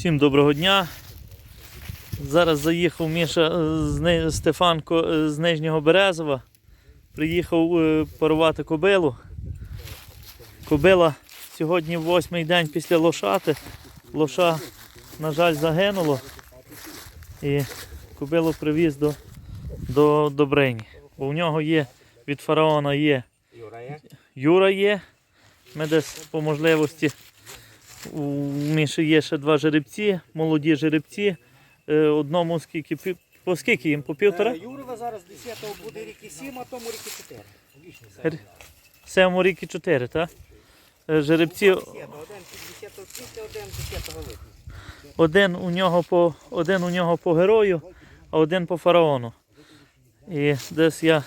Всім доброго дня. Зараз заїхав Міша з Стефанко е, з Нижнього Березова. Приїхав е, парувати кобилу. Кобила сьогодні восьмий день після лошати. Лоша, на жаль, загинуло. І кобилу привіз до, до Добрині. Бо в нього є від фараона є? Юра є. Ми десь по можливості. У Міші є ще два жеребці, молоді жеребці. Е, Одному скільки по скільки їм? По півтора? Е, Юрова зараз 10-го буде ріки 7, а тому ріки 4. Р- Сему рік і чотири, так? Е, Жеребці, Один 10 квітня, один 10 липня. один у нього по один у нього по герою, а один по фараону. І десь я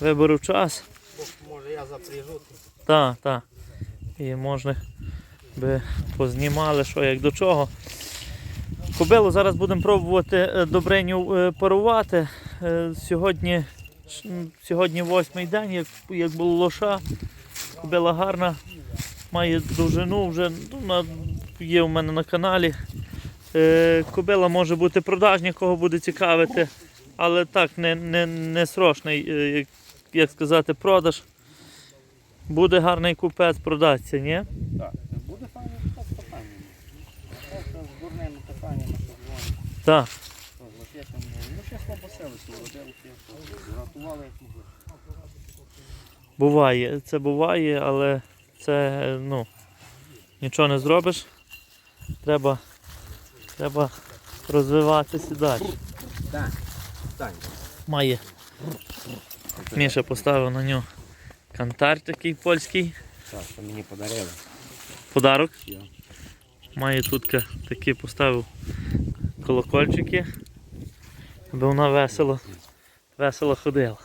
виберу час. Може я запряжу. Так, так. І можна би познімали, що як до чого. Кобилу зараз будемо пробувати е, добриню е, парувати. Е, Сьогодні, сьогодні восьмий день, як, як було лоша. Кобила гарна, має довжину вже ну, на, є у мене на каналі. Кобила може бути продажня, кого буде цікавити, але так, не, не, не срочний, як, як сказати, продаж. Буде гарний купець, продасться, ні? Так, буде файно, так, то файно. Просто з Так. латетом. Ну, ще слабо селище, рятували як могли. Буває, це буває, але це ну, нічого не зробиш. Треба, треба розвиватися далі. Має. Міша поставив на нього кантар такий польський. Так, що мені подарили. Подарок. Я. Має тут такі поставив колокольчики, аби вона весело, весело ходила.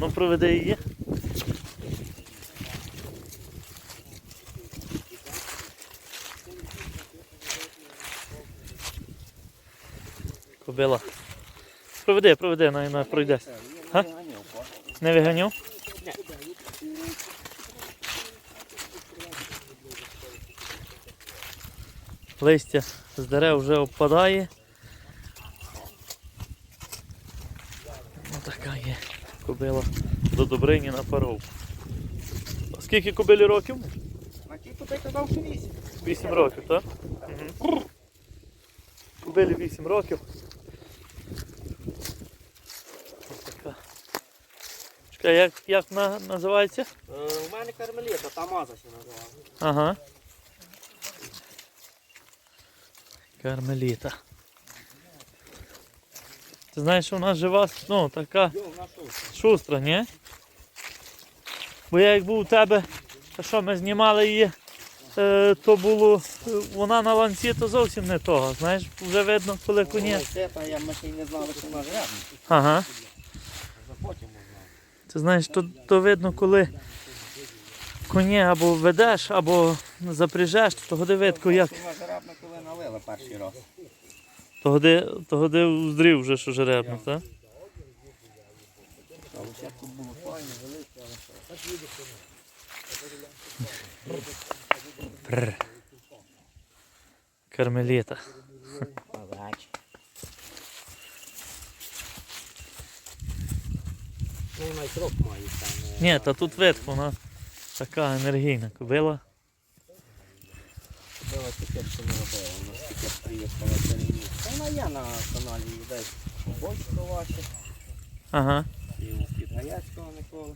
Ну, проведи її. Кобила. Проведи, проведи, най пройде. Не виганю? Листя з дерев вже опадає. Ну така є кобила до Добрині на паров. А Скільки кобилі років? На ті туди казав, що 8. 8 років, так? Угу. Кобилі 8 років. Чекай, як, як вона називається? Е, У мене кармеліта, Тамаза ще називала. Ага. Кармеліта. Ти знаєш, що вона жива, ну, така шустра, ні? Бо я як був у тебе, та що ми знімали її, е, то було, е, вона на ланці, то зовсім не того. Знаєш, вже видно, коли коні. Я ще й не знали, що вона жребна. Ага. Ти знаєш, то, то видно, коли коні або ведеш, або запряжеш, то годи видко, як жеребна, коли налила перший раз. то годи, то годи уздрів вже, що жеребно, так? А лошадку було файно, велике, але що. Кармеліта. Ну, навіть має там. Ні, та тут видко, вона така енергійна кобила. Була таке, що не робила, вона таке приїхала переміг. Та вона є на каналі десь Бойсько ваше, Ага. і у Підгаяцького Миколи.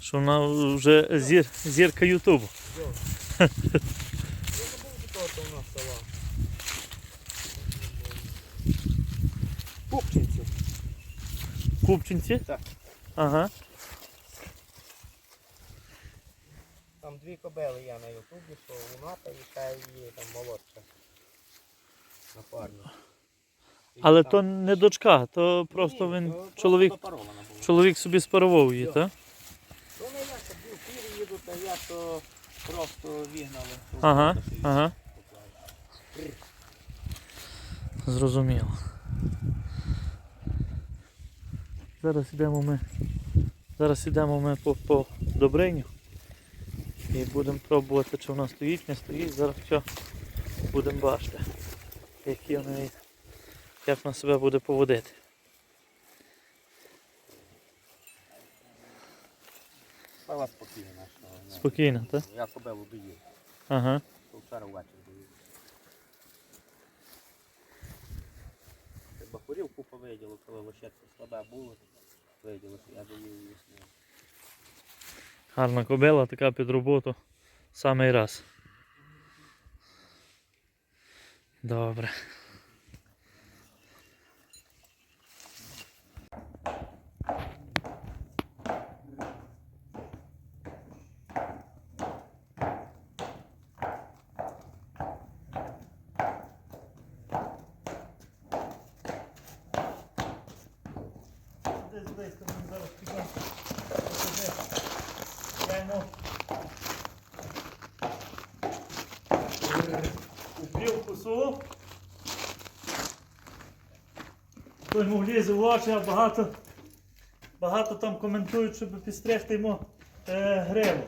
Що вона вже зір, зірка Ютубу. Я забув того, то у нас села. Пупчинці. Купчинці? Так. Ага. Там дві кобили є на Ютубі, що луната і ще є там молодша. Напарник. І Але то не дочка, то просто Ні, він то просто чоловік, запарована була. чоловік собі спарував її, Так. так? То не я, що дві фірі їдуть, а я то просто вігнали. Ага, ага. Зрозуміло. Зараз йдемо ми. Зараз йдемо ми по, по Добриню. І будемо пробувати, чи вона стоїть, не стоїть. Зараз все будемо бачити, які в як вона себе буде поводити. Стала спокійна. що, ну, Спокійно, так? Я кобилу доїв. Ага. Вчора ввечері доїв. Треба хорів купу виділу, коли лошадки слабе було, виділо, я доїв її сніг. Гарна кобила, така під роботу. Самий раз. Добре. Десь близько мені зараз підемо. Вбив косу. То йому влізе в очі, а багато, багато там коментують, щоб підстригти йому е, гриву.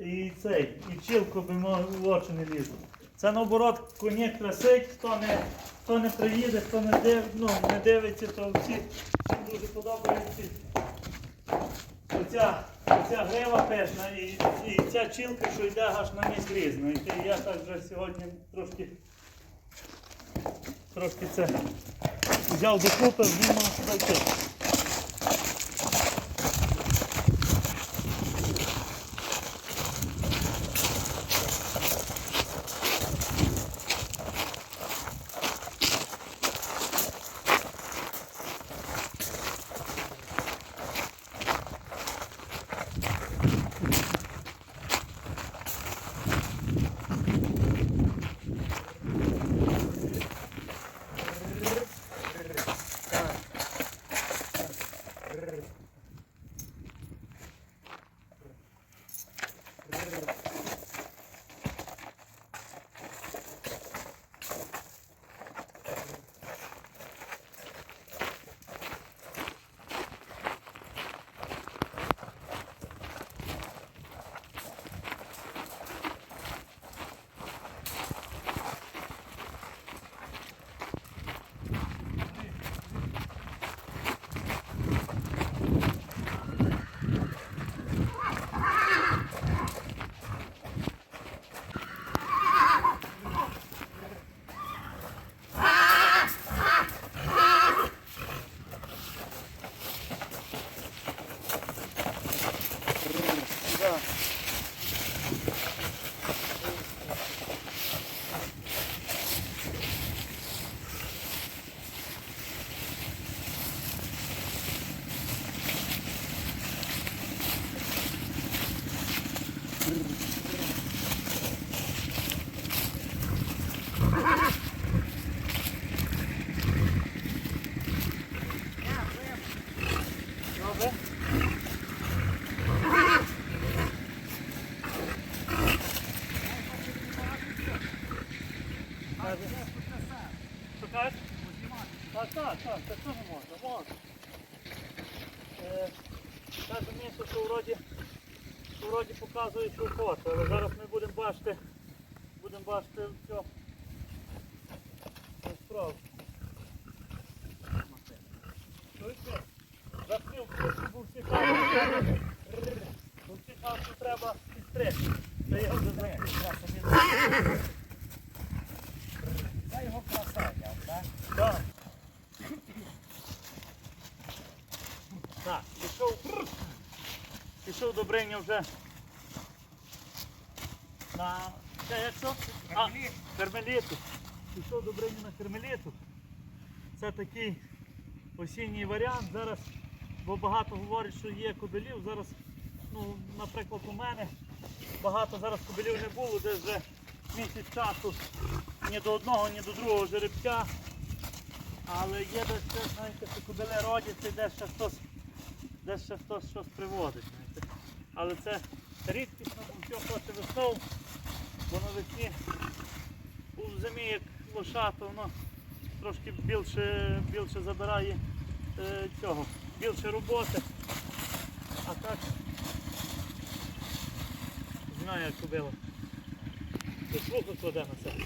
І цей, і пчілку би йому в очі не лізло. Це наоборот коні красить, хто не, хто не приїде, хто не, див, ну, не дивиться, то всі дуже подобається. Оця, оця грива пешна і, і ця чілка, що йде аж на ніс різно. І я так вже сьогодні трошки, трошки це взяв докупи, знімав сюди це. Що кажеш? Так, так, так, так теж можна, можна. Е, місто, що вроді, що показує, що але зараз ми будемо бачити, будемо бачити все. Справу. Чуєте? Закрив, всі кажуть, що треба підстригти. Та вже закрив, Це його краса, так? Так. Так, пішов. Пішов Добриня вже на. Це як що? А, кармеліту. Пішов Добриня на кармеліту. Це такий осінній варіант. Зараз, бо багато говорять, що є кобилів. Зараз, ну, наприклад, у мене багато зараз кобилів не було, десь вже місяць часу ні до одного, ні до другого жеребця. Але є десь знаєте, що кобили родяться і десь ще хтось, десь ще хтось щось приводить. Знаєте. Але це рідкісно, бо все хоче весною, бо навесні у зимі як лошато, воно трошки більше, більше забирає цього, більше роботи. А так знаю, як кобила. Слуху кладе на себе.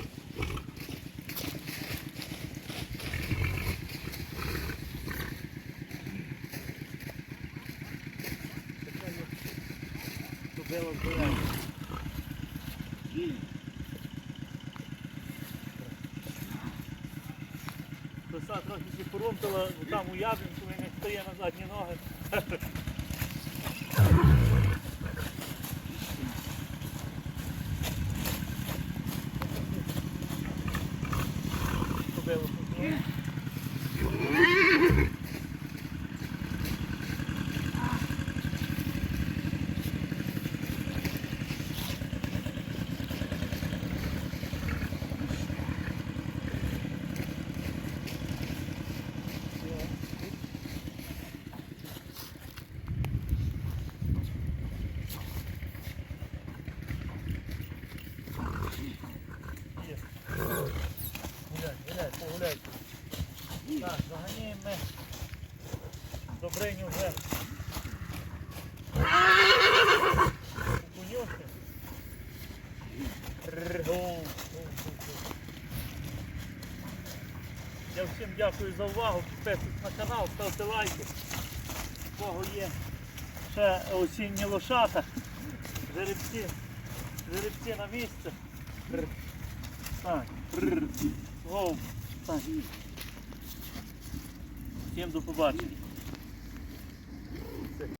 Кобила збирає. Коса трохи порумтила, там у яблінку, він не стає на задні ноги. Кобилу Заганяємо ми Добриню вже. Гу. Я всім дякую за увагу. Підписуйтесь на канал, ставте лайки. У кого є ще осінні лошата. Жеребці. Жеребці на місце. Так. Воу. Так. Всім до побачення.